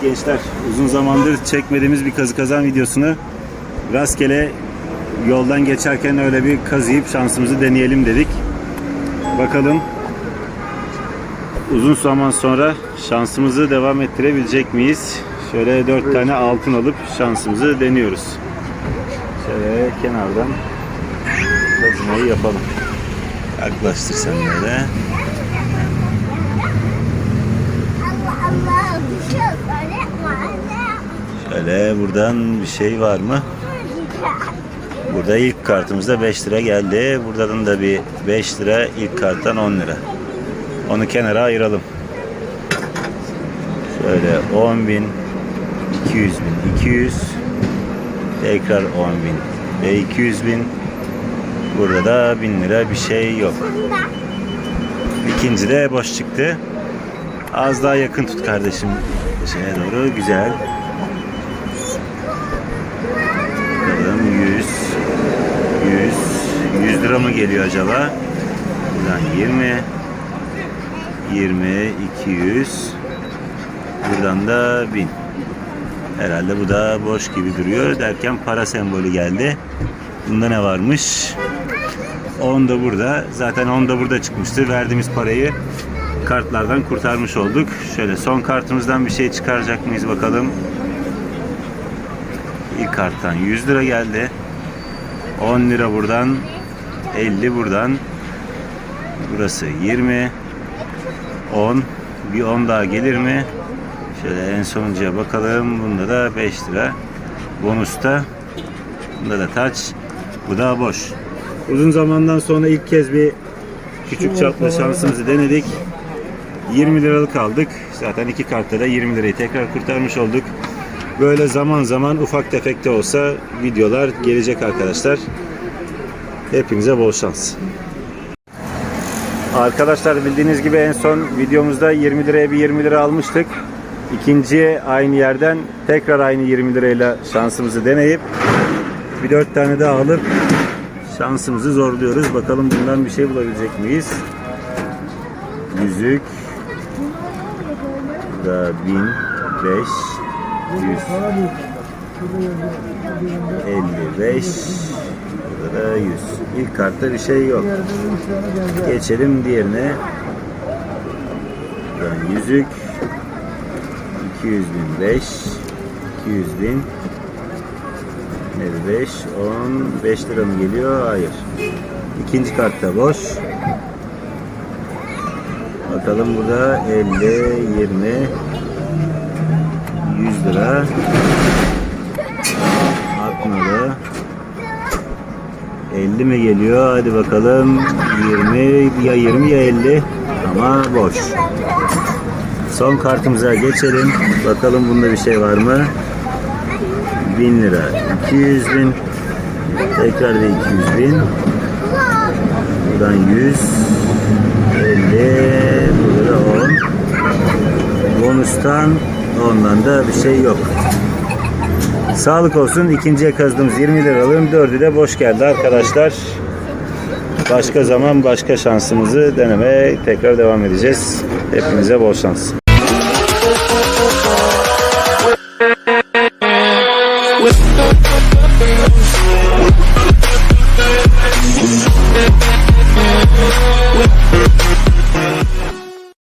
arkadaşlar. Uzun zamandır çekmediğimiz bir kazı kazan videosunu rastgele yoldan geçerken öyle bir kazıyıp şansımızı deneyelim dedik. Bakalım uzun zaman sonra şansımızı devam ettirebilecek miyiz? Şöyle dört tane altın alıp şansımızı deniyoruz. Şöyle kenardan kazmayı yapalım. Yaklaştır sen böyle. Şöyle buradan bir şey var mı? Burada ilk kartımızda 5 lira geldi. Buradan da bir 5 lira ilk karttan 10 lira. Onu kenara ayıralım. Şöyle 10 bin, 200 bin, 200, tekrar 10 bin ve 200 bin. Burada da 1000 lira bir şey yok. İkinci de boş çıktı. Az daha yakın tut kardeşim şeye doğru. Güzel. Bakalım 100 100 100 lira mı geliyor acaba? Buradan 20 20 200 Buradan da 1000 Herhalde bu da boş gibi duruyor derken para sembolü geldi. Bunda ne varmış? 10 da burada. Zaten 10 da burada çıkmıştı. Verdiğimiz parayı kartlardan kurtarmış olduk. Şöyle son kartımızdan bir şey çıkaracak mıyız bakalım. İlk karttan 100 lira geldi. 10 lira buradan. 50 buradan. Burası 20. 10. Bir 10 daha gelir mi? Şöyle en sonuncuya bakalım. Bunda da 5 lira. Bonusta. Bunda da taç. Bu da boş. Uzun zamandan sonra ilk kez bir küçük çaplı şansımızı denedik. 20 liralık aldık. Zaten iki kartta da 20 lirayı tekrar kurtarmış olduk. Böyle zaman zaman ufak tefek de olsa videolar gelecek arkadaşlar. Hepinize bol şans. Arkadaşlar bildiğiniz gibi en son videomuzda 20 liraya bir 20 lira almıştık. İkinciye aynı yerden tekrar aynı 20 lirayla şansımızı deneyip bir 4 tane daha alıp şansımızı zorluyoruz. Bakalım bundan bir şey bulabilecek miyiz? Yüzük da 1005 155 Burada da 100 İlk kartta bir şey yok. Geçelim diğerine. Buradan yüzük 200 bin 5 200 bin 55 10 5 lira mı geliyor? Hayır. İkinci kartta boş. Bakalım burada 50 20 100 lira 50 mi geliyor? Hadi bakalım. 20 ya 20 ya 50 ama boş. Son kartımıza geçelim. Bakalım bunda bir şey var mı? 1000 lira. 200 bin. Tekrar bir 200 bin. Buradan 100. 50. Burada da 10. Bonustan ondan da bir şey yok. Sağlık olsun. İkinciye kazdığımız 20 liralığın dördü de boş geldi arkadaşlar. Başka zaman başka şansımızı denemeye tekrar devam edeceğiz. Hepinize bol şans. With